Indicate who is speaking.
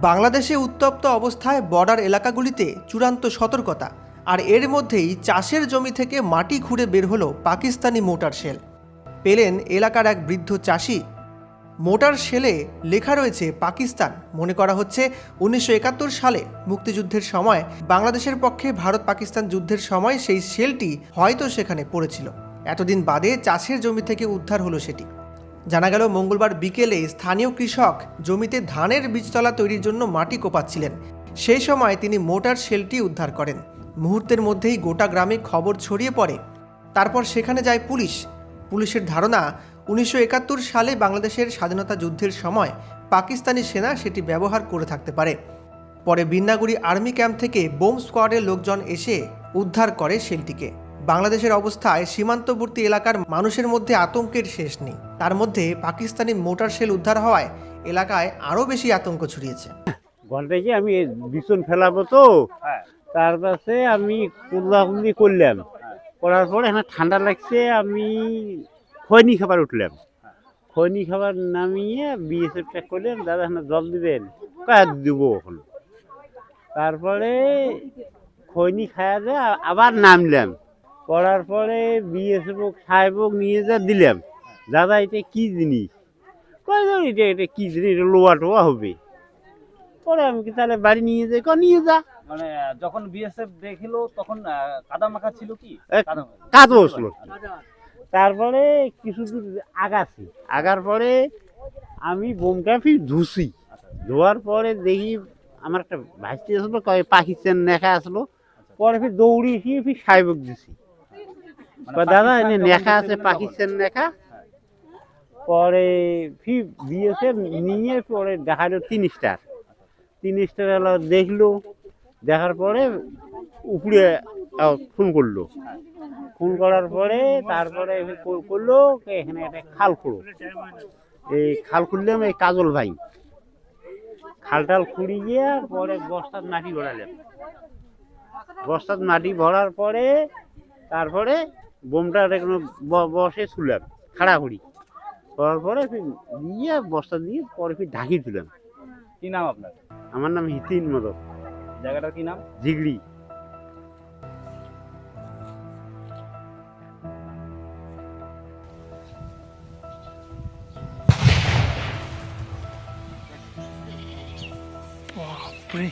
Speaker 1: বাংলাদেশে উত্তপ্ত অবস্থায় বর্ডার এলাকাগুলিতে চূড়ান্ত সতর্কতা, আর এর মধ্যেই চাষের জমি থেকে মাটি খুঁড়ে বের হলো পাকিস্তানি মোটার শেল। পেলেন এলাকার এক বৃদ্ধ চাষি। মোটার শেলে লেখা রয়েছে, পাকিস্তান মনে করা হচ্ছে, উনিশশো একাত্তর সালে মুক্তিযুদ্ধের সময় বাংলাদেশের পক্ষে ভারত পাকিস্তান যুদ্ধের সময় সেই শেলটি হয়তো সেখানে পড়েছিল। এতদিন বাদে চাষের জমি থেকে উদ্ধার হলো সেটি। জানা গেল, মঙ্গলবার বিকেলে স্থানীয় কৃষক জমিতে ধানের বীজতলা তৈরির জন্য মাটি কোপাচ্ছিলেন। সেই সময় তিনি মোটার শেলটি উদ্ধার করেন। মুহূর্তের মধ্যেই গোটা গ্রামে খবর ছড়িয়ে পড়ে। তারপর সেখানে যায় পুলিশ। পুলিশের ধারণা, উনিশশো একাত্তর সালে বাংলাদেশের স্বাধীনতা যুদ্ধের সময় পাকিস্তানি সেনা সেটি ব্যবহার করে থাকতে পারে। পরে বিন্নাগুড়ি আর্মি ক্যাম্প থেকে বোম স্কোয়াডের লোকজন এসে উদ্ধার করে শেলটিকে। বাংলাদেশের অবস্থায় সীমান্তবর্তী এলাকার মানুষের মধ্যে আতঙ্কের শেষ নেই। তার মধ্যে পাকিস্তানি মোটার সেল উদ্ধার হওয়ায় এলাকায় আরও বেশি আতঙ্ক ছড়িয়েছে।
Speaker 2: ঘন্টায় কি আমি বিছন ফেলাবো তো। তার পাশে আমি কুল্লাকুল্লি করলাম। করার পরে এখানে ঠান্ডা লাগছে আমি খৈনি খাবার উঠলাম। খৈনি খাবার নামিয়ে বিএসএফ চেক করলেন দাদা এখানে জল দিবেন? কয়েক দিব এখন? তারপরে খৈনি খাওয়া আ- আবার নামলাম। করার পরে বিএসএফ সাহেবক নিয়ে যা দিলাম। দাদা এটা কি জিনিস? কয় যে এটা এটা কি জিনিস? এটা লোয়া টোয়া হবে। পরে আমি কি তাহলে বাড়ি নিয়ে যাই? ক নিয়ে যা।
Speaker 3: মানে যখন বিএসএফ দেখিলো তখন কাদা মাখা ছিল কি? কাদা
Speaker 2: বসল তারপরে কিছু দূর আগাছি। আগার পরে আমি বোমটা ফির ধুসি ধোয়ার পরে দেখি আমার একটা ভাইস্তি আসলো কয় পাকিস্তান নেখা আসলো। পরে ফির দৌড়ি এসে ফির সাহেবক দিছি। দাদা এনে নেখা আছে পাকিস্তান
Speaker 3: বলে।
Speaker 2: নেখা? পরে ফির দিয়েছে নিয়ে পরে দেখাল তিন স্টার তিন স্টার এলো দেখল দেখার পরে উপরে ফোন করল। ফোন করার পরে তারপরে করল এখানে একটা খাল খুঁড়ো। এই খাল খুললাম এই কাজল ভাই। খালটাল খুঁড়ি গিয়ে পরে বস্তার মাটি ভরালাম বস্তার মাটি ভরার পরে তারপরে বোমটা ব- বসে শুলাম খাড়া করি করার পরে ফির দিয়ে বস্তা দিয়ে পরে ফির ঢাকি দিলাম
Speaker 3: কি নাম আপনার?
Speaker 2: আমার নাম হিতিন মদক
Speaker 3: জায়গাটার কি নাম?
Speaker 2: জিগড়ি।
Speaker 3: বাপরে।